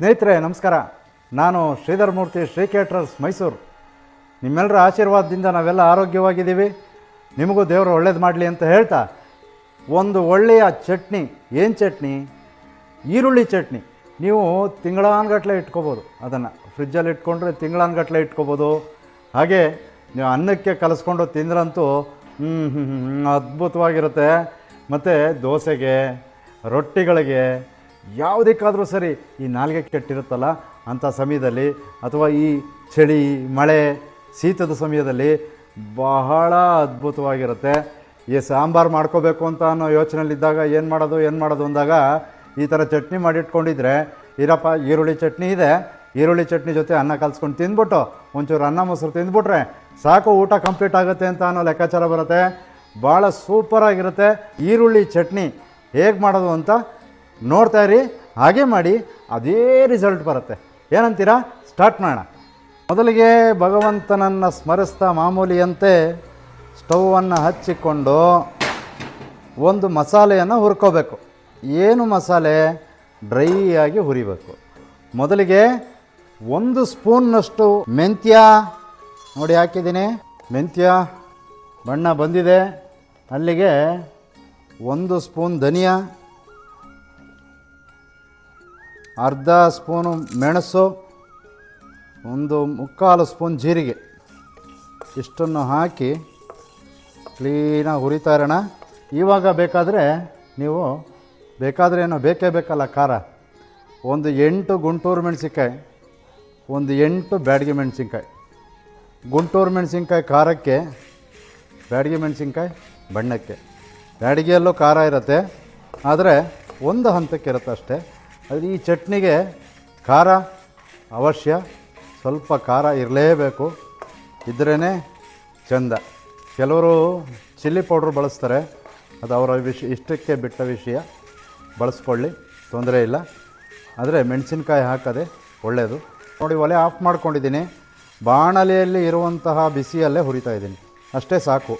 ಸ್ನೇಹಿತರೆ, ನಮಸ್ಕಾರ. ನಾನು ಶ್ರೀಧರ್ ಮೂರ್ತಿ, ಶ್ರೀ ಕ್ಯಾಟ್ರಸ್ ಮೈಸೂರು. ನಿಮ್ಮೆಲ್ಲರ ಆಶೀರ್ವಾದದಿಂದ ನಾವೆಲ್ಲ ಆರೋಗ್ಯವಾಗಿದ್ದೀವಿ. ನಿಮಗೂ ದೇವರು ಒಳ್ಳೇದು ಮಾಡಲಿ ಅಂತ ಹೇಳ್ತಾ, ಒಂದು ಒಳ್ಳೆಯ ಚಟ್ನಿ, ಏನು ಚಟ್ನಿ? ಈರುಳ್ಳಿ ಚಟ್ನಿ. ನೀವು ತಿಂಗಳಾನ್ಗಟ್ಲೆ ಇಟ್ಕೋಬೋದು. ಅದನ್ನು ಫ್ರಿಜ್ಜಲ್ಲಿ ಇಟ್ಕೊಂಡ್ರೆ ತಿಂಗಳಾನ್ಗಟ್ಲೆ ಇಟ್ಕೋಬೋದು. ಹಾಗೆ ನೀವು ಅನ್ನಕ್ಕೆ ಕಲಿಸ್ಕೊಂಡು ತಿಂದ್ರಂತೂ ಅದ್ಭುತವಾಗಿರುತ್ತೆ. ಮತ್ತು ದೋಸೆಗೆ, ರೊಟ್ಟಿಗಳಿಗೆ ಯಾವುದಕ್ಕಾದರೂ ಸರಿ ಈ ನಾಲ್ಗೆ ಕೆಟ್ಟಿರುತ್ತಲ್ಲ ಅಂಥ ಸಮಯದಲ್ಲಿ ಅಥವಾ ಈ ಚಳಿ, ಮಳೆ, ಶೀತದ ಸಮಯದಲ್ಲಿ ಬಹಳ ಅದ್ಭುತವಾಗಿರುತ್ತೆ. ಈ ಸಾಂಬಾರು ಮಾಡ್ಕೋಬೇಕು ಅಂತ ಅನ್ನೋ ಯೋಚನೆಯಲ್ಲಿದ್ದಾಗ ಏನು ಮಾಡೋದು ಏನು ಮಾಡೋದು ಅಂದಾಗ ಈ ಥರ ಚಟ್ನಿ ಮಾಡಿಟ್ಕೊಂಡಿದ್ರೆ, ಇರಪ್ಪ, ಈರುಳ್ಳಿ ಚಟ್ನಿ ಇದೆ. ಈರುಳ್ಳಿ ಚಟ್ನಿ ಜೊತೆ ಅನ್ನ ಕಲ್ಸ್ಕೊಂಡು ತಿಂದ್ಬಿಟ್ಟು, ಒಂಚೂರು ಅನ್ನ ಮೊಸರು ತಿಂದ್ಬಿಟ್ರೆ ಸಾಕು, ಊಟ ಕಂಪ್ಲೀಟ್ ಆಗುತ್ತೆ ಅಂತ ಅನ್ನೋ ಲೆಕ್ಕಾಚಾರ ಬರುತ್ತೆ. ಭಾಳ ಸೂಪರಾಗಿರುತ್ತೆ. ಈರುಳ್ಳಿ ಚಟ್ನಿ ಹೇಗೆ ಮಾಡೋದು ಅಂತ ನೋಡ್ತಾ ಇರಿ, ಹಾಗೆ ಮಾಡಿ, ಅದೇ ರಿಸಲ್ಟ್ ಬರುತ್ತೆ. ಏನಂತೀರಾ? ಸ್ಟಾರ್ಟ್ ಮಾಡೋಣ. ಮೊದಲಿಗೆ ಭಗವಂತನನ್ನು ಸ್ಮರಿಸ್ತಾ ಮಾಮೂಲಿಯಂತೆ ಸ್ಟೌವನ್ನು ಹಚ್ಚಿಕೊಂಡು ಒಂದು ಮಸಾಲೆಯನ್ನು ಹುರ್ಕೋಬೇಕು. ಏನು ಮಸಾಲೆ? ಡ್ರೈ ಆಗಿ ಹುರಿಬೇಕು. ಮೊದಲಿಗೆ ಒಂದು ಸ್ಪೂನ್ನಷ್ಟು ಮೆಂತ್ಯ. ನೋಡಿ ಹಾಕಿದ್ದೀನಿ. ಮೆಂತ್ಯ, ಬಣ್ಣ ಬಂದಿದೆ. ಅಲ್ಲಿಗೆ ಒಂದು ಸ್ಪೂನ್ ಧನಿಯಾ. ಅರ್ಧ ಸ್ಪೂನು ಮೆಣಸು, ಒಂದು ಮುಕ್ಕಾಲು ಸ್ಪೂನ್ ಜೀರಿಗೆ. ಇಷ್ಟನ್ನು ಹಾಕಿ ಕ್ಲೀನಾಗಿ ಹುರಿತಾ ಇರೋಣ. ಇವಾಗ ಬೇಕಾದರೆ ನೀವು ಬೇಕಾದರೆ ಏನೋ ಬೇಕೇ ಬೇಕಲ್ಲ ಖಾರ. ಒಂದು ಎಂಟು ಗುಂಟೂರು ಮೆಣಸಿನ್ಕಾಯಿ, ಒಂದು ಎಂಟು ಬ್ಯಾಡಗಿ ಮೆಣಸಿನ್ಕಾಯಿ. ಗುಂಟೂರು ಮೆಣಸಿನ್ಕಾಯಿ ಖಾರಕ್ಕೆ, ಬ್ಯಾಡಗಿ ಮೆಣಸಿನ್ಕಾಯಿ ಬಣ್ಣಕ್ಕೆ. ಬ್ಯಾಡಗಿಯಲ್ಲೂ ಖಾರ ಇರುತ್ತೆ, ಆದರೆ ಒಂದು ಹಂತಕ್ಕೆ ಇರುತ್ತೆ ಅಷ್ಟೇ. ಅದು ಈ ಚಟ್ನಿಗೆ ಖಾರ ಅವಶ್ಯ. ಸ್ವಲ್ಪ ಖಾರ ಇರಲೇಬೇಕು. ಇದ್ರೇ ಚೆಂದ. ಕೆಲವರು ಚಿಲ್ಲಿ ಪೌಡ್ರ್ ಬಳಸ್ತಾರೆ. ಅದು ಅವರ ವಿಷ, ಇಷ್ಟಕ್ಕೆ ಬಿಟ್ಟ ವಿಷಯ. ಬಳಸ್ಕೊಳ್ಳಿ, ತೊಂದರೆ ಇಲ್ಲ. ಆದರೆ ಮೆಣಸಿನ್ಕಾಯಿ ಹಾಕದೆ ಒಳ್ಳೆಯದು ನೋಡಿ, ಒಲೆ ಆಫ್ ಮಾಡ್ಕೊಂಡಿದ್ದೀನಿ. ಬಾಣಲೆಯಲ್ಲಿ ಇರುವಂತಹ ಬಿಸಿಯಲ್ಲೇ ಹುರಿತಾ ಇದ್ದೀನಿ. ಅಷ್ಟೇ ಸಾಕು.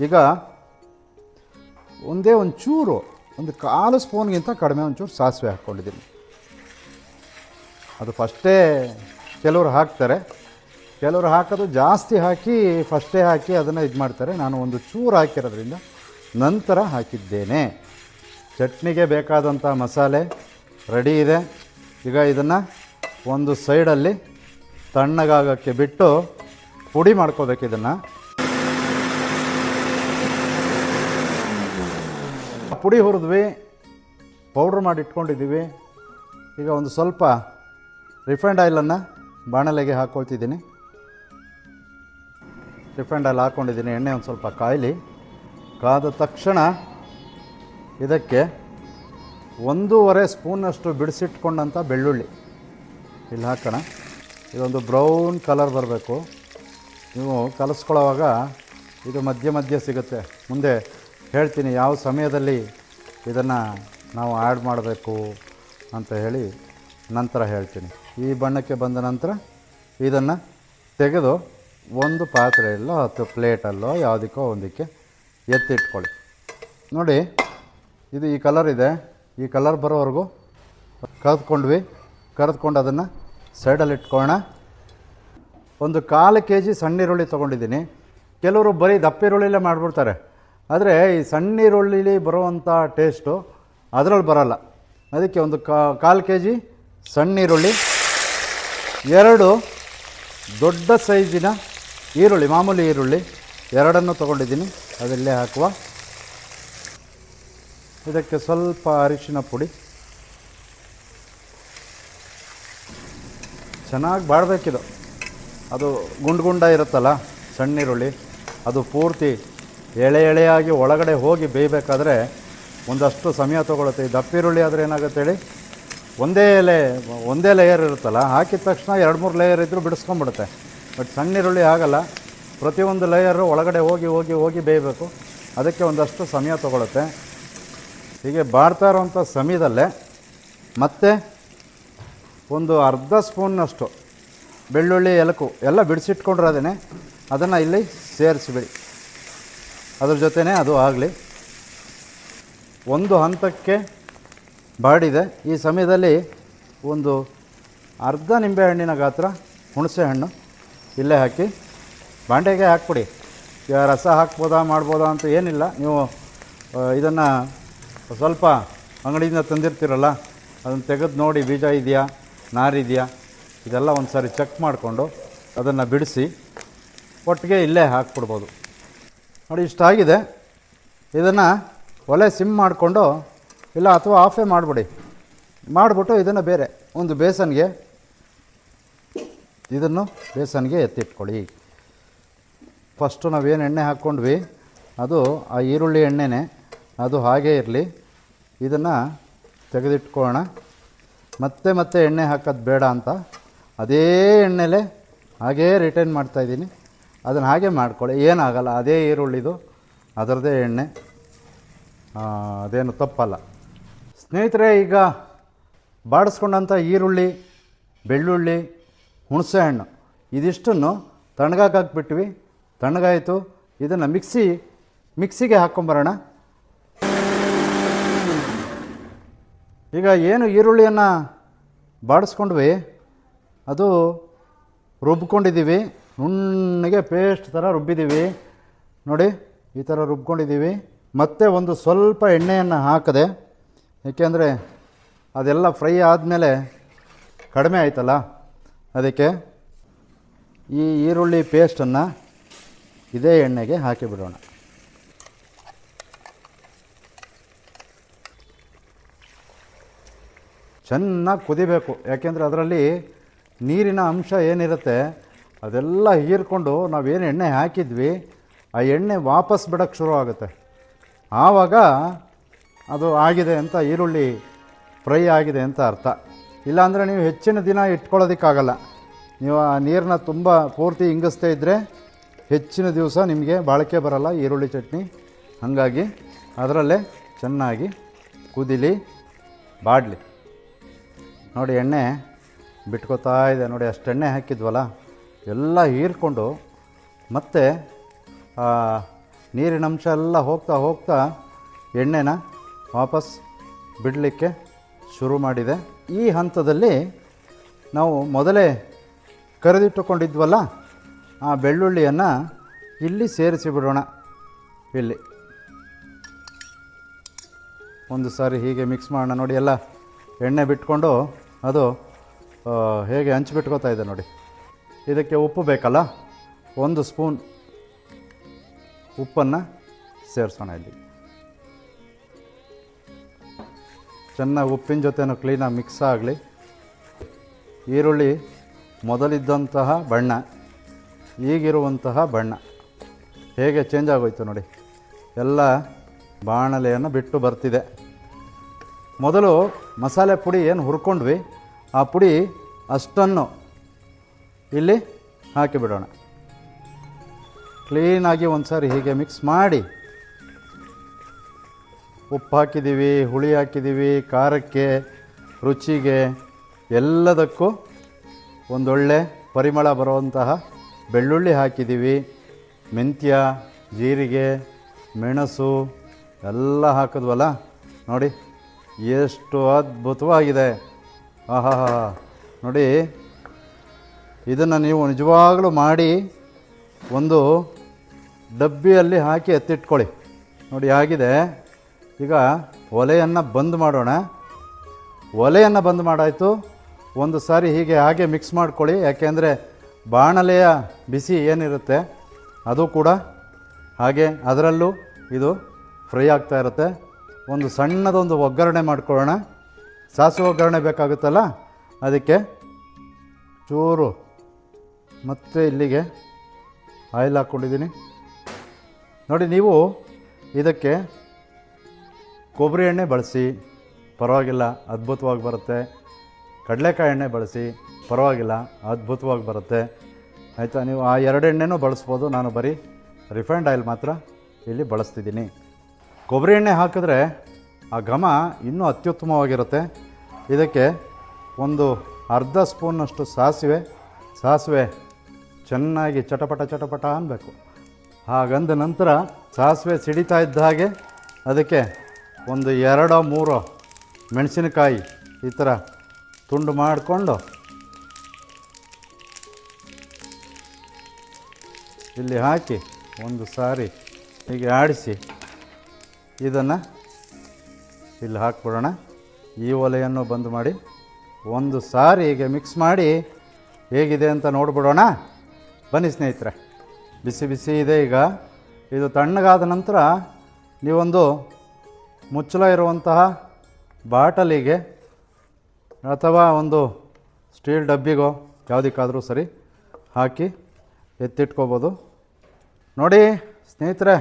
ಈಗ ಒಂದೇ ಒಂದು ಚೂರು ಒಂದು ಕಾಲು ಸ್ಪೂನ್ಗಿಂತ ಕಡಿಮೆ ಒಂಚೂರು ಸಾಸಿವೆ ಹಾಕ್ಕೊಂಡಿದ್ದೀನಿ. ಅದು ಫಸ್ಟೇ ಕೆಲವರು ಹಾಕ್ತಾರೆ. ಕೆಲವರು ಹಾಕೋದು ಜಾಸ್ತಿ ಹಾಕಿ ಫಸ್ಟೇ ಹಾಕಿ ಅದನ್ನು ಇದು ಮಾಡ್ತಾರೆ. ನಾನು ಒಂದು ಚೂರು ಹಾಕಿರೋದ್ರಿಂದ ನಂತರ ಹಾಕಿದ್ದೇನೆ. ಚಟ್ನಿಗೆ ಬೇಕಾದಂಥ ಮಸಾಲೆ ರೆಡಿ ಇದೆ. ಈಗ ಇದನ್ನು ಒಂದು ಸೈಡಲ್ಲಿ ತಣ್ಣಗಾಗೋಕ್ಕೆ ಬಿಟ್ಟು ಪುಡಿ ಮಾಡ್ಕೋಬೇಕು ಇದನ್ನು. ಪುಡಿ ಹುರಿದ್ವಿ ಪೌಡ್ರ್ ಮಾಡಿ ಇಟ್ಕೊಂಡಿದ್ದೀವಿ. ಈಗ ಒಂದು ಸ್ವಲ್ಪ ರಿಫೈಂಡ್ ಆಯಿಲನ್ನು ಬಾಣಲೆಗೆ ಹಾಕ್ಕೊಳ್ತಿದ್ದೀನಿ ರಿಫೈಂಡ್ ಆಯಿಲ್ ಹಾಕ್ಕೊಂಡಿದ್ದೀನಿ ಎಣ್ಣೆ ಒಂದು ಸ್ವಲ್ಪ ಕಾಯಲಿ. ಕಾದ ತಕ್ಷಣ ಇದಕ್ಕೆ ಒಂದೂವರೆ ಸ್ಪೂನಷ್ಟು ಬಿಡಿಸಿಟ್ಕೊಂಡಂಥ ಬೆಳ್ಳುಳ್ಳಿ. ಇಲ್ಲಿ ಹಾಕೋಣ. ಇದೊಂದು ಬ್ರೌನ್ ಕಲರ್ ಬರಬೇಕು. ನೀವು ಕಲಸ್ಕೊಳ್ಳೋವಾಗ ಇದು ಮಧ್ಯ ಮಧ್ಯ ಸಿಗುತ್ತೆ. ಮುಂದೆ ಹೇಳ್ತೀನಿ, ಯಾವ ಸಮಯದಲ್ಲಿ ಇದನ್ನು ನಾವು ಆ್ಯಡ್ ಮಾಡಬೇಕು ಅಂತ ಹೇಳಿ ನಂತರ ಹೇಳ್ತೀನಿ. ಈ ಬಣ್ಣಕ್ಕೆ ಬಂದ ನಂತರ ಇದನ್ನು ತೆಗೆದು ಒಂದು ಪಾತ್ರೆಯಲ್ಲೋ ಅಥವಾ ಪ್ಲೇಟಲ್ಲೋ ಯಾವುದಕ್ಕೋ ಒಂದಕ್ಕೆ ಎತ್ತಿಟ್ಕೊಳ್ಳಿ. ನೋಡಿ, ಇದು ಈ ಕಲರ್ ಇದೆ. ಈ ಕಲರ್ ಬರೋವರೆಗೂ ಕರೆದುಕೊಂಡ್ವಿ. ಕರೆದುಕೊಂಡು ಅದನ್ನು ಸೈಡಲ್ಲಿ ಇಟ್ಕೊಳ್ಳೋಣ. ಒಂದು ಕಾಲು ಕೆ ಜಿ ಸಣ್ಣ ಈರುಳ್ಳಿ ತೊಗೊಂಡಿದ್ದೀನಿ. ಕೆಲವರು ಬರೀ ದಪ್ಪ ಈರುಳ್ಳಿಲೇ ಮಾಡಿಬಿಡ್ತಾರೆ. ಆದರೆ ಈ ಸಣ್ಣಿರುಳ್ಳಿಲಿ ಬರುವಂಥ ಟೇಸ್ಟು ಅದರಲ್ಲಿ ಬರಲ್ಲ. ಅದಕ್ಕೆ ಒಂದು ಕಾಲು ಕೆ ಜಿ ಸಣ್ಣಿರುಳ್ಳಿ, ಎರಡು ದೊಡ್ಡ ಸೈಜಿನ ಈರುಳ್ಳಿ, ಮಾಮೂಲಿ ಈರುಳ್ಳಿ. ಎರಡನ್ನು ತೊಗೊಂಡಿದ್ದೀನಿ, ಅದರಲ್ಲೇ ಹಾಕುವ. ಇದಕ್ಕೆ ಸ್ವಲ್ಪ ಅರಿಶಿನ ಪುಡಿ. ಚೆನ್ನಾಗಿ ಬಾಡಬೇಕಿದು ಅದು ಗುಂಡು ಗುಂಡ ಇರುತ್ತಲ್ಲ ಸಣ್ಣ ಈರುಳ್ಳಿ ಅದು ಪೂರ್ತಿ ಎಳೆ ಎಳೆಯಾಗಿ ಒಳಗಡೆ ಹೋಗಿ ಬೇಯಬೇಕಾದ್ರೆ ಒಂದಷ್ಟು ಸಮಯ ತೊಗೊಳುತ್ತೆ ಈ ದಪ್ಪಿರುಳ್ಳಿ ಆದರೆ ಏನಾಗುತ್ತೆ ಹೇಳಿ? ಒಂದೇ ಎಲೆ, ಒಂದೇ ಲೇಯರ್ ಇರುತ್ತಲ್ಲ, ಹಾಕಿದ ತಕ್ಷಣ ಎರಡು ಮೂರು ಲೇಯರ್ ಇದ್ದರೂ ಬಿಡಿಸ್ಕೊಂಬಿಡುತ್ತೆ ಬಟ್ ಸಣ್ಣ ಈರುಳ್ಳಿ ಆಗಲ್ಲ. ಪ್ರತಿಯೊಂದು ಲೇಯರು ಒಳಗಡೆ ಹೋಗಿ ಹೋಗಿ ಹೋಗಿ ಬೇಯಬೇಕು. ಅದಕ್ಕೆ ಒಂದಷ್ಟು ಸಮಯ ತೊಗೊಳುತ್ತೆ ಹೀಗೆ ಬಾಡ್ತಾ ಇರೋವಂಥ ಸಮಯದಲ್ಲೇ ಮತ್ತೆ ಒಂದು ಅರ್ಧ ಸ್ಪೂನ್ನಷ್ಟು ಬೆಳ್ಳುಳ್ಳಿ, ಎಲಕು ಎಲ್ಲ ಬಿಡಿಸಿಟ್ಕೊಂಡಿರೋದೇನೆ. ಅದನ್ನು ಇಲ್ಲಿ ಸೇರಿಸಿಬಿಡಿ. ಅದ್ರ ಜೊತೆನೇ ಅದು ಆಗಲಿ. ಒಂದು ಹಂತಕ್ಕೆ ಬಾಡಿದೆ. ಈ ಸಮಯದಲ್ಲಿ ಒಂದು ಅರ್ಧ ನಿಂಬೆಹಣ್ಣಿನ ಗಾತ್ರ ಹುಣಸೆ ಹಣ್ಣು ಇಲ್ಲೇ ಹಾಕಿ. ಬಾಂಡೆಗೆ ಹಾಕ್ಬಿಡಿ. ಈಗ ರಸ ಹಾಕ್ಬೋದಾ ಮಾಡ್ಬೋದಾ ಅಂತ ಏನಿಲ್ಲ. ನೀವು ಇದನ್ನು ಸ್ವಲ್ಪ ಅಂಗಡಿಯಿಂದ ತಂದಿರ್ತೀರಲ್ಲ, ಅದನ್ನು ತೆಗೆದು ನೋಡಿ, ಬೀಜ ಇದೆಯಾ ನಾರಿದೆಯಾ ಇದೆಲ್ಲ ಒಂದು ಸಾರಿ ಚೆಕ್ ಮಾಡಿಕೊಂಡು ಅದನ್ನು ಬಿಡಿಸಿ ಒಟ್ಟಿಗೆ ಇಲ್ಲೇ ಹಾಕ್ಬಿಡ್ಬೋದು. ನೋಡಿ, ಇಷ್ಟಾಗಿದೆ. ಇದನ್ನು ಒಲೆ ಸಿಮ್ ಮಾಡಿಕೊಂಡು, ಇಲ್ಲ ಅಥವಾ ಆಫೇ ಮಾಡಿಬಿಡಿ. ಮಾಡಿಬಿಟ್ಟು ಇದನ್ನು ಬೇರೆ, ಒಂದು ಬೇಸನ್ಗೆ, ಇದನ್ನು ಬೇಸನ್ಗೆ ಎತ್ತಿಟ್ಕೊಳ್ಳಿ. ಫಸ್ಟು ನಾವೇನು ಎಣ್ಣೆ ಹಾಕ್ಕೊಂಡ್ವಿ, ಅದು ಆ ಈರುಳ್ಳಿ ಎಣ್ಣೆನೇ, ಅದು ಹಾಗೇ ಇರಲಿ. ಇದನ್ನು ತೆಗೆದಿಟ್ಕೊಳ್ಳೋಣ. ಮತ್ತೆ ಮತ್ತೆ ಎಣ್ಣೆ ಹಾಕೋದು ಬೇಡ ಅಂತ. ಅದೇ ಎಣ್ಣೆಲೆ ಹಾಗೇ ರಿಟರ್ನ್ ಮಾಡ್ತಾಯಿದ್ದೀನಿ ಅದನ್ನು ಹಾಗೆ ಮಾಡ್ಕೊಳ್ಳಿ. ಏನಾಗಲ್ಲ, ಅದೇ ಈರುಳ್ಳಿದು, ಅದರದೇ ಎಣ್ಣೆ. ಅದೇನು ತಪ್ಪಲ್ಲ. ಸ್ನೇಹಿತರೆ, ಈಗ ಬಾಡಿಸ್ಕೊಂಡಂಥ ಈರುಳ್ಳಿ, ಬೆಳ್ಳುಳ್ಳಿ, ಹುಣಸೆಹಣ್ಣು, ಇದಿಷ್ಟನ್ನು ತಣ್ಗಾಕಿಬಿಟ್ವಿ ಹಾಕ್ಬಿಟ್ವಿ. ತಣ್ಣಗಾಯಿತು. ಇದನ್ನು ಮಿಕ್ಸಿ, ಮಿಕ್ಸಿಗೆ ಹಾಕ್ಕೊಂಬರೋಣ ಈಗ ಏನು ಈರುಳ್ಳಿಯನ್ನು ಬಾಡಿಸ್ಕೊಂಡ್ವಿ? ಅದು ರುಬ್ಕೊಂಡಿದ್ದೀವಿ ನುಣ್ಣಗೆ ಪೇಸ್ಟ್ ಥರ ರುಬ್ಬಿದ್ದೀವಿ ನೋಡಿ, ಈ ಥರ ರುಬ್ಕೊಂಡಿದ್ದೀವಿ ಮತ್ತೆ ಒಂದು ಸ್ವಲ್ಪ ಎಣ್ಣೆಯನ್ನು ಹಾಕದೆ ಏಕೆಂದರೆ ಅದೆಲ್ಲ ಫ್ರೈ ಆದಮೇಲೆ ಕಡಿಮೆ ಆಯ್ತಲ್ಲ, ಅದಕ್ಕೆ ಈ ಈರುಳ್ಳಿ ಪೇಸ್ಟನ್ನು ಇದೇ ಎಣ್ಣೆಗೆ ಹಾಕಿಬಿಡೋಣ ಚೆನ್ನಾಗಿ ಕುದಿಬೇಕು. ಯಾಕೆಂದರೆ ಅದರಲ್ಲಿ ನೀರಿನ ಅಂಶ ಏನಿರುತ್ತೆ ಅದೆಲ್ಲ ಹೀರ್ಕೊಂಡು ನಾವೇನು ಎಣ್ಣೆ ಹಾಕಿದ್ವಿ, ಆ ಎಣ್ಣೆ ವಾಪಸ್ ಬಿಡೋಕ್ಕೆ ಶುರು ಆಗುತ್ತೆ. ಆವಾಗ ಅದು ಆಗಿದೆ ಅಂತ ಈರುಳ್ಳಿ ಫ್ರೈ ಆಗಿದೆ ಅಂತ ಅರ್ಥ. ಇಲ್ಲಾಂದರೆ ನೀವು ಹೆಚ್ಚಿನ ದಿನ ಇಟ್ಕೊಳ್ಳೋದಕ್ಕಾಗಲ್ಲ. ನೀವು ಆ ನೀರನ್ನ ತುಂಬ ಪೂರ್ತಿ ಇಂಗಿಸ್ತಾ ಇದ್ದರೆ ಹೆಚ್ಚಿನ ದಿವಸ ನಿಮಗೆ ಬಾಳಿಕೆ ಬರಲ್ಲ, ಈರುಳ್ಳಿ ಚಟ್ನಿ. ಹಾಗಾಗಿ ಅದರಲ್ಲೇ ಚೆನ್ನಾಗಿ ಕುದಿಲಿ, ಬಾಡಲಿ. ನೋಡಿ ಎಣ್ಣೆ ಬಿಟ್ಕೋತಾ ಇದೆ. ನೋಡಿ ಅಷ್ಟು ಎಣ್ಣೆ ಹಾಕಿದ್ವಲ್ಲ. ಎಲ್ಲ ಹೀರ್ಕೊಂಡು ಮತ್ತೆ ನೀರಿನ ಅಂಶ ಎಲ್ಲ ಹೋಗ್ತಾ ಹೋಗ್ತಾ ಎಣ್ಣೆನ ವಾಪಸ್ ಬಿಡಲಿಕ್ಕೆ ಶುರು ಮಾಡಿದೆ. ಈ ಹಂತದಲ್ಲಿ ನಾವು ಮೊದಲೇ ಕರೆದಿಟ್ಟುಕೊಂಡಿದ್ವಲ್ಲ, ಆ ಬೆಳ್ಳುಳ್ಳಿಯನ್ನು ಇಲ್ಲಿ ಸೇರಿಸಿ ಬಿಡೋಣ ಇಲ್ಲಿ. ಒಂದು ಸಾರಿ ಹೀಗೆ ಮಿಕ್ಸ್ ಮಾಡೋಣ ನೋಡಿ, ಎಲ್ಲ ಎಣ್ಣೆ ಬಿಟ್ಕೊಂಡು ಅದು ಹೇಗೆ ಹಂಚಿಬಿಟ್ಕೋತಾ ಇದೆ ನೋಡಿ. ಇದಕ್ಕೆ ಉಪ್ಪು ಬೇಕಲ್ಲ? ಒಂದು ಸ್ಪೂನ್ ಉಪ್ಪನ್ನು ಸೇರಿಸೋಣ ಇಲ್ಲಿ. ಚೆನ್ನಾಗಿ ಉಪ್ಪಿನ ಜೊತೆನೂ ಕ್ಲೀನಾಗಿ ಮಿಕ್ಸ್ ಆಗಲಿ. ಈರುಳ್ಳಿ ಮೊದಲಿದ್ದಂತಹ ಬಣ್ಣ, ಈಗಿರುವಂತಹ ಬಣ್ಣ. ಹೇಗೆ ಚೇಂಜ್ ಆಗೋಯ್ತು ನೋಡಿ. ಎಲ್ಲ ಬಾಣಲೆಯನ್ನು ಬಿಟ್ಟು ಬರ್ತಿದೆ. ಮೊದಲು ಮಸಾಲೆ ಪುಡಿ ಏನು ಹುರ್ಕೊಂಡ್ವಿ, ಆ ಪುಡಿ ಅಷ್ಟನ್ನು ಇಲ್ಲಿ ಹಾಕಿಬಿಡೋಣ ಕ್ಲೀನಾಗಿ ಒಂದು ಸಾರಿ ಹೀಗೆ ಮಿಕ್ಸ್ ಮಾಡಿ. ಉಪ್ಪು ಹಾಕಿದ್ದೀವಿ ಹುಳಿ ಹಾಕಿದ್ದೀವಿ ಖಾರಕ್ಕೆ, ರುಚಿಗೆ ಎಲ್ಲದಕ್ಕೂ ಒಂದೊಳ್ಳೆ ಪರಿಮಳ ಬರುವಂತಹ ಬೆಳ್ಳುಳ್ಳಿ ಹಾಕಿದ್ದೀವಿ ಮೆಂತ್ಯ, ಜೀರಿಗೆ, ಮೆಣಸು ಎಲ್ಲ ಹಾಕಿದ್ವಲ್ಲ? ನೋಡಿ, ಎಷ್ಟು ಅದ್ಭುತವಾಗಿದೆ. ಆಹಾ ನೋಡಿ ಇದನ್ನು ನೀವು ನಿಜವಾಗಲೂ ಮಾಡಿ ಒಂದು ಡಬ್ಬಿಯಲ್ಲಿ ಹಾಕಿ ಎತ್ತಿಟ್ಕೊಳ್ಳಿ. ನೋಡಿ ಆಗಿದೆ ಈಗ ಒಲೆಯನ್ನು ಬಂದ್ ಮಾಡೋಣ. ಒಲೆಯನ್ನು ಬಂದ್ ಮಾಡಾಯಿತು. ಒಂದು ಸಾರಿ ಹೀಗೆ ಹಾಗೆ ಮಿಕ್ಸ್ ಮಾಡ್ಕೊಳ್ಳಿ. ಯಾಕೆಂದರೆ ಬಾಣಲೆಯ ಬಿಸಿ ಏನಿರುತ್ತೆ, ಅದು ಕೂಡ ಹಾಗೆ ಅದರಲ್ಲೂ ಇದು ಫ್ರೈ ಆಗ್ತಾ ಇರುತ್ತೆ. ಒಂದು ಸಣ್ಣದೊಂದು ಒಗ್ಗರಣೆ ಮಾಡ್ಕೊಳ್ಳೋಣ. ಸಾಸಿವೆ ಒಗ್ಗರಣೆ ಬೇಕಾಗುತ್ತಲ್ಲ, ಅದಕ್ಕೆ ಚೂರು ಮತ್ತೆ ಇಲ್ಲಿಗೆ ಆಯಿಲ್ ಹಾಕ್ಕೊಂಡಿದ್ದೀನಿ. ನೋಡಿ, ನೀವು ಇದಕ್ಕೆ ಕೊಬ್ಬರಿ ಎಣ್ಣೆ ಬಳಸಿ, ಪರವಾಗಿಲ್ಲ, ಅದ್ಭುತವಾಗಿ ಬರುತ್ತೆ. ಕಡಲೆಕಾಯಿ ಎಣ್ಣೆ ಬಳಸಿ, ಪರವಾಗಿಲ್ಲ, ಅದ್ಭುತವಾಗಿ ಬರುತ್ತೆ. ಆಯಿತಾ, ನೀವು ಆ ಎರಡು ಎಣ್ಣೆನೂ ಬಳಸ್ಬೋದು. ನಾನು ಬರೀ ರಿಫೈನ್ಡ್ ಆಯಿಲ್ ಮಾತ್ರ ಇಲ್ಲಿ ಬಳಸ್ತಿದ್ದೀನಿ. ಕೊಬ್ಬರಿ ಎಣ್ಣೆ ಹಾಕಿದ್ರೆ ಆ ಘಮ ಇನ್ನೂ ಅತ್ಯುತ್ತಮವಾಗಿರುತ್ತೆ. ಇದಕ್ಕೆ ಒಂದು ಅರ್ಧ ಸ್ಪೂನಷ್ಟು ಸಾಸಿವೆ ಸಾಸಿವೆ ಚೆನ್ನಾಗಿ ಚಟಪಟ ಚಟಪಟ ಅನ್ನಬೇಕು ಹಾಗಂದ ನಂತರ ಸಾಸಿವೆ ಸಿಡಿತಾ ಇದ್ದ ಹಾಗೆ ಅದಕ್ಕೆ ಒಂದು ಎರಡೋ ಮೂರೋ ಮೆಣಸಿನಕಾಯಿ ಈ ಥರ ತುಂಡು ಮಾಡಿಕೊಂಡು ಇಲ್ಲಿ ಹಾಕಿ ಒಂದು ಸಾರಿ ಹೀಗೆ ಆಡಿಸಿ ಇದನ್ನು ಇಲ್ಲಿ ಹಾಕ್ಬಿಡೋಣ. ಈ ಒಲೆಯನ್ನು ಬಂದ್ ಮಾಡಿ ಒಂದು ಸಾರಿ ಹೀಗೆ ಮಿಕ್ಸ್ ಮಾಡಿ ಹೇಗಿದೆ ಅಂತ ನೋಡಿಬಿಡೋಣ. ಬನ್ನಿ ಸ್ನೇಹಿತರೆ, ಬಿಸಿ ಬಿಸಿ ಇದೆ ಈಗ. ಇದು ತಣ್ಣಗಾದ ನಂತರ ನೀವೊಂದು ಮುಚ್ಚಳ ಇರುವಂತಹ ಬಾಟಲಿಗೆ ಅಥವಾ ಒಂದು ಸ್ಟೀಲ್ ಡಬ್ಬಿಗೋ ಯಾವುದಕ್ಕಾದರೂ ಸರಿ ಹಾಕಿ ಎತ್ತಿಟ್ಕೋಬೋದು. ನೋಡಿ ಸ್ನೇಹಿತರೆ,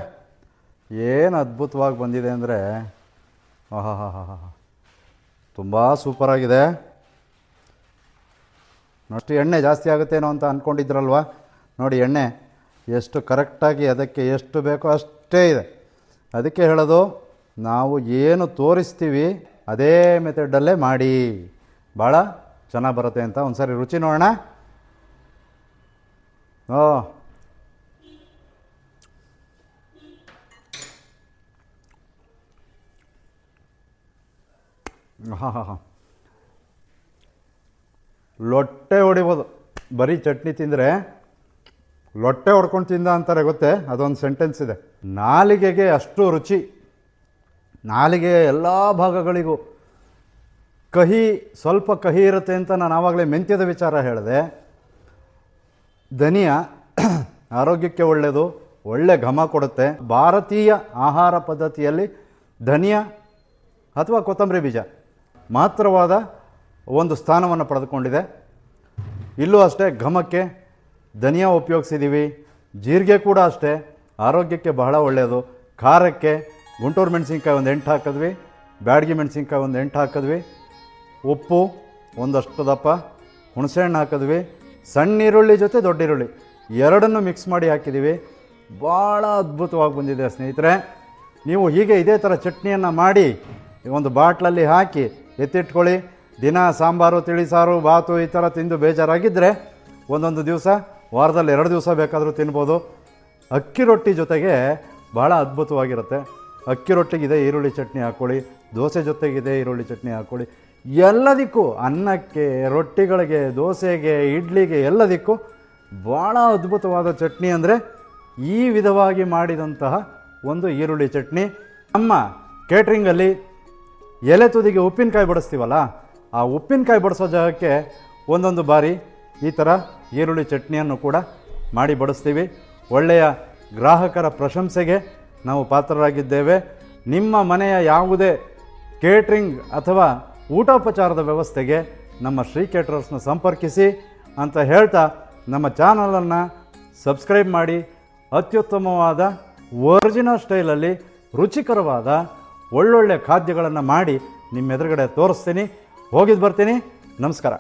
ಏನು ಅದ್ಭುತವಾಗಿ ಬಂದಿದೆ ಅಂದರೆ ಆಹಾ ಹಾ ಹಾ ಹಾ ತುಂಬ ಸೂಪರಾಗಿದೆ ಅಷ್ಟು ಎಣ್ಣೆ ಜಾಸ್ತಿ ಆಗುತ್ತೇನೋ ಅಂತ ಅಂದ್ಕೊಂಡಿದ್ರಲ್ವ ನೋಡಿ ಎಣ್ಣೆ, ಎಷ್ಟು ಕರೆಕ್ಟಾಗಿ ಅದಕ್ಕೆ ಎಷ್ಟು ಬೇಕೋ ಅಷ್ಟೇ ಇದೆ. ಅದಕ್ಕೆ ಹೇಳೋದು, ನಾವು ಏನು ತೋರಿಸ್ತೀವಿ, ಅದೇ ಮೆಥಡಲ್ಲೇ ಮಾಡಿ. ಭಾಳ ಚೆನ್ನಾಗಿ ಬರುತ್ತೆ ಅಂತ ಒಂದು ಸಾರಿ ರುಚಿ ನೋಡೋಣ. ಓ. ಹಾಂ ಹಾಂ ಹಾಂ ಲೊಟ್ಟೆ ಹೊಡಿಬೋದು. ಬರೀ ಚಟ್ನಿ ತಿಂದರೆ ಲೊಟ್ಟೆ ಹೊಡ್ಕೊಂಡು ತಿಂದ ಅಂತಾರೆ, ಗೊತ್ತೇ? ಅದೊಂದು ಸೆಂಟೆನ್ಸ್ ಇದೆ. ನಾಲಿಗೆಗೆ ಅಷ್ಟು ರುಚಿ. ನಾಲಿಗೆ ಎಲ್ಲ ಭಾಗಗಳಿಗೂ ಕಹಿ, ಸ್ವಲ್ಪ ಕಹಿ ಇರುತ್ತೆ ಅಂತ ನಾನು ಆವಾಗಲೇ ಮೆಂತ್ಯದ ವಿಚಾರ ಹೇಳಿದೆ. ಧನಿಯ ಆರೋಗ್ಯಕ್ಕೆ ಒಳ್ಳೆಯದು ಒಳ್ಳೆ ಘಮ ಕೊಡುತ್ತೆ. ಭಾರತೀಯ ಆಹಾರ ಪದ್ಧತಿಯಲ್ಲಿ ಧನಿಯ ಅಥವಾ ಕೊತ್ತಂಬರಿ ಬೀಜ ಮಾತ್ರವಾದ ಒಂದು ಸ್ಥಾನವನ್ನು ಪಡೆದುಕೊಂಡಿದೆ. ಇಲ್ಲೂ ಅಷ್ಟೇ ಘಮಕ್ಕೆ ಧನಿಯಾ ಉಪಯೋಗಿಸಿದ್ದೀವಿ ಜೀರಿಗೆ ಕೂಡ ಅಷ್ಟೇ. ಆರೋಗ್ಯಕ್ಕೆ ಬಹಳ ಒಳ್ಳೆಯದು ಖಾರಕ್ಕೆ ಗುಂಟೂರು ಮೆಣಸಿನ್ಕಾಯಿ ಒಂದು ಎಂಟು ಹಾಕಿದ್ವಿ. ಬ್ಯಾಡಗಿ ಮೆಣಸಿನ್ಕಾಯಿ ಒಂದು ಎಂಟು ಹಾಕಿದ್ವಿ. ಉಪ್ಪು ಒಂದಷ್ಟು ದಪ್ಪ. ಹುಣಸೆಹಣ್ಣು ಹಾಕಿದ್ವಿ. ಸಣ್ಣ ಈರುಳ್ಳಿ ಜೊತೆ ದೊಡ್ಡ ಈರುಳ್ಳಿ ಎರಡನ್ನು ಮಿಕ್ಸ್ ಮಾಡಿ ಹಾಕಿದ್ದೀವಿ ಭಾಳ ಅದ್ಭುತವಾಗಿ ಬಂದಿದೆ ಸ್ನೇಹಿತರೆ. ನೀವು ಹೀಗೆ ಇದೇ ಥರ ಚಟ್ನಿಯನ್ನು ಮಾಡಿ ಒಂದು ಬಾಟ್ಲಲ್ಲಿ ಹಾಕಿ ಎತ್ತಿಟ್ಕೊಳ್ಳಿ. ದಿನ ಸಾಂಬಾರು ತಿಳಿಸಾರು ಬಾತು ಈ ಥರ ತಿಂದು ಬೇಜಾರಾಗಿದ್ದರೆ ಒಂದೊಂದು ದಿವಸ ವಾರದಲ್ಲಿ ಎರಡು ದಿವಸ ಬೇಕಾದರೂ ತಿನ್ಬೋದು. ಅಕ್ಕಿ ರೊಟ್ಟಿ ಜೊತೆಗೆ ಭಾಳ ಅದ್ಭುತವಾಗಿರುತ್ತೆ. ಅಕ್ಕಿ ರೊಟ್ಟಿಗಿದೆ, ಈರುಳ್ಳಿ ಚಟ್ನಿ ಹಾಕ್ಕೊಳ್ಳಿ. ದೋಸೆ ಜೊತೆಗಿದೆ, ಈರುಳ್ಳಿ ಚಟ್ನಿ ಹಾಕ್ಕೊಳ್ಳಿ. ಎಲ್ಲದಕ್ಕೂ ಅನ್ನಕ್ಕೆ, ರೊಟ್ಟಿಗಳಿಗೆ, ದೋಸೆಗೆ, ಇಡ್ಲಿಗೆ ಎಲ್ಲದಕ್ಕೂ ಭಾಳ ಅದ್ಭುತವಾದ ಚಟ್ನಿ ಅಂದರೆ ಈ ವಿಧವಾಗಿ ಮಾಡಿದಂತಹ ಒಂದು ಈರುಳ್ಳಿ ಚಟ್ನಿ. ನಮ್ಮ ಕೇಟ್ರಿಂಗಲ್ಲಿ ಎಲೆ ತುದಿಗೆ ಉಪ್ಪಿನಕಾಯಿ ಬಡಿಸ್ತೀವಲ್ಲ, ಆ ಉಪ್ಪಿನಕಾಯಿ ಬಡಿಸೋ ಜಾಗಕ್ಕೆ ಒಂದೊಂದು ಬಾರಿ ಈ ಥರ ಈರುಳ್ಳಿ ಚಟ್ನಿಯನ್ನು ಕೂಡ ಮಾಡಿ ಬಡಿಸ್ತೀವಿ. ಒಳ್ಳೆಯ ಗ್ರಾಹಕರ ಪ್ರಶಂಸೆಗೆ ನಾವು ಪಾತ್ರರಾಗಿದ್ದೇವೆ. ನಿಮ್ಮ ಮನೆಯ ಯಾವುದೇ ಕೇಟ್ರಿಂಗ್ ಅಥವಾ ಊಟೋಪಚಾರದ ವ್ಯವಸ್ಥೆಗೆ ನಮ್ಮ ಶ್ರೀ ಕೇಟ್ರರ್ಸ್ನ ಸಂಪರ್ಕಿಸಿ ಅಂತ ಹೇಳ್ತಾ ನಮ್ಮ ಚಾನಲನ್ನು ಸಬ್ಸ್ಕ್ರೈಬ್ ಮಾಡಿ. ಅತ್ಯುತ್ತಮವಾದ, ಒರಿಜಿನಲ್ ಸ್ಟೈಲಲ್ಲಿ ರುಚಿಕರವಾದ, ಒಳ್ಳೊಳ್ಳೆ ಖಾದ್ಯಗಳನ್ನು ಮಾಡಿ ನಿಮ್ಮ ಎದುರುಗಡೆ ತೋರಿಸ್ತೀನಿ. ಹೋಗಿದ್ದು ಬರ್ತೀನಿ. ನಮಸ್ಕಾರ.